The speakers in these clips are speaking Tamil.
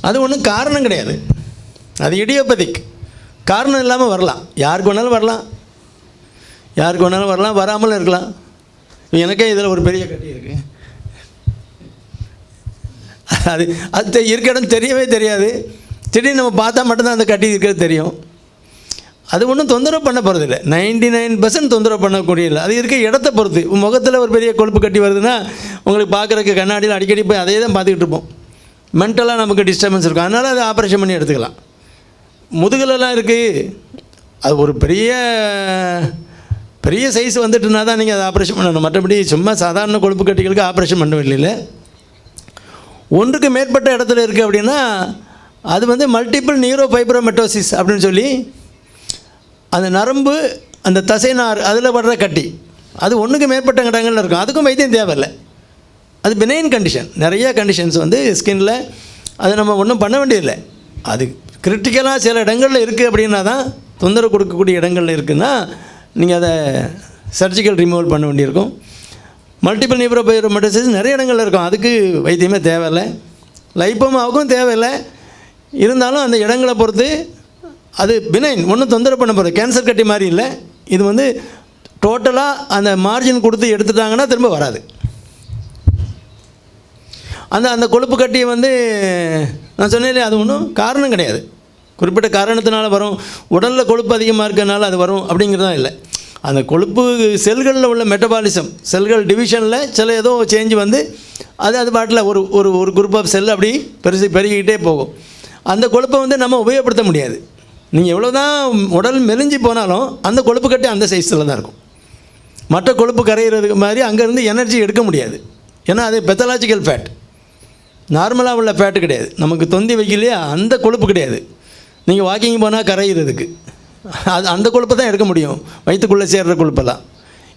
அது ஒன்றும் காரணம் கிடையாது. அது இடியோபதிக். காரணம் இல்லாமல் வரலாம். யாருக்கு வேணாலும் வரலாம். யாருக்கு வேணாலும் வரலாம். வராமலும் இருக்கலாம். எனக்கே இதில் ஒரு பெரிய கட்டி இருக்கு. அது அது தெ- இருக்க இடம் தெரியவே தெரியாது. திடீர்னு நம்ம பார்த்தா மட்டும்தான் அந்த கட்டி இருக்கிறது தெரியும். அது ஒன்றும் தொந்தரவு பண்ண போகிறதில்ல நைன்டி நைன் பர்சன்ட் தொந்தரவு பண்ணக்கூடிய இல்லை. அது இருக்க இடத்த பொறுத்து. முகத்தில் ஒரு பெரிய கொழுப்பு கட்டி வருதுன்னா உங்களுக்கு பார்க்குறக்கு கண்ணாடியில் அடிக்கடி போய் அதே தான் பார்த்துக்கிட்டு இருப்போம். மென்டலாக நமக்கு டிஸ்டர்பன்ஸ் இருக்கும். அதனால் அதை ஆப்ரேஷன் பண்ணி எடுத்துக்கலாம். முதுகலெல்லாம் இருக்குது அது ஒரு பெரிய பெரிய சைஸ் வந்துட்டுனா தான் நீங்கள் அதை ஆப்ரேஷன் பண்ணணும். மற்றபடி சும்மா சாதாரண கொழுப்பு கட்டிகளுக்கு ஆப்ரேஷன் பண்ண இல்லை ஒன்றுக்கு மேற்பட்ட இடத்துல இருக்குது அப்படின்னா அது வந்து மல்டிபிள் நியூரோ ஃபைப்ரோமெட்டோசிஸ் அப்படின்னு சொல்லி அந்த நரம்பு அந்த தசைநார் அதில் வர்ற கட்டி அது ஒன்றுக்கு மேற்பட்ட இடங்கள்ல இருக்கும். அதுக்கும் வைத்தியம் தேவையில்லை. அது பெனைன் கண்டிஷன் நிறைய கண்டிஷன்ஸ் வந்து ஸ்கின்ல அதை நம்ம ஒன்றும் பண்ண வேண்டியதில்லை. அது கிரிட்டிக்கலாக சில இடங்களில் இருக்குது அப்படின்னா தான் தொந்தரவு கொடுக்கக்கூடிய இடங்கள்ல இருக்குன்னா நீங்கள் அதை சர்ஜிக்கல் ரிமூவல் பண்ண வேண்டியிருக்கும். மல்டிபிள் நியூரோபயோமெட்டசிஸ் நிறைய இடங்கள்ல இருக்கும். அதுக்கு வைத்தியமே தேவையில்லை. லைப்போமாவுக்கும் தேவையில்லை. இருந்தாலும் அந்த இடங்களை பொறுத்து அது பினைன் ஒன்றும் தொந்தரவு பண்ண போகிறது கேன்சர் கட்டி மாதிரி இல்லை. இது வந்து டோட்டலாக அந்த மார்ஜின் கொடுத்து எடுத்துட்டாங்கன்னா திரும்ப வராது. அந்த அந்த கொழுப்பு கட்டியை வந்து நான் சொன்னேன் அது ஒன்றும் காரணம் கிடையாது. குறிப்பிட்ட காரணத்தினால வரும். உடலில் கொழுப்பு அதிகமாக இருக்கிறதுனால அது வரும் அப்படிங்கிறதா இல்லை. அந்த கொழுப்பு செல்களில் உள்ள மெட்டபாலிசம் செல்கள் டிவிஷனில் சில ஏதோ சேஞ்சு வந்து அது அது பாட்டில் ஒரு ஒரு ஒரு குரூப் ஆஃப் செல் அப்படி பெருசு பெருகிக்கிட்டே போகும். அந்த கொழுப்பை வந்து நம்ம உபயோகப்படுத்த முடியாது. நீங்கள் எவ்வளோ தான் உடல் மெலிஞ்சு போனாலும் அந்த கொழுப்பு கட்டி அந்த சைஸில் தான் இருக்கும். மற்ற கொழுப்பு கரையிறதுக்கு மாதிரி அங்கேருந்து எனர்ஜி எடுக்க முடியாது. ஏன்னா அது பெத்தலாஜிக்கல் ஃபேட் நார்மலாக உள்ள ஃபேட்டு கிடையாது. நமக்கு தொந்தி வைக்கலையா அந்த கொழுப்பு கிடையாது. நீங்கள் வாக்கிங் போனால் கரையிறதுக்கு அது அந்த கொழுப்பை தான் எடுக்க முடியும். வயிற்றுக்குள்ளே சேர்ற கொழுப்பெல்லாம்.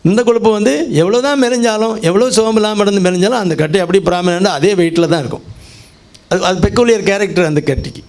இந்த கொழுப்பு வந்து எவ்வளோ தான் மெலிஞ்சாலும் எவ்வளோ சோம்பு இல்லாமல் இருந்து மெலிஞ்சாலும் அந்த கட்டி அப்படி ப்ராமினாக அதே வெயிட்டில் தான் இருக்கும். அது அது பெக்குலியர் கேரக்டர் அந்த கட்டிக்கு.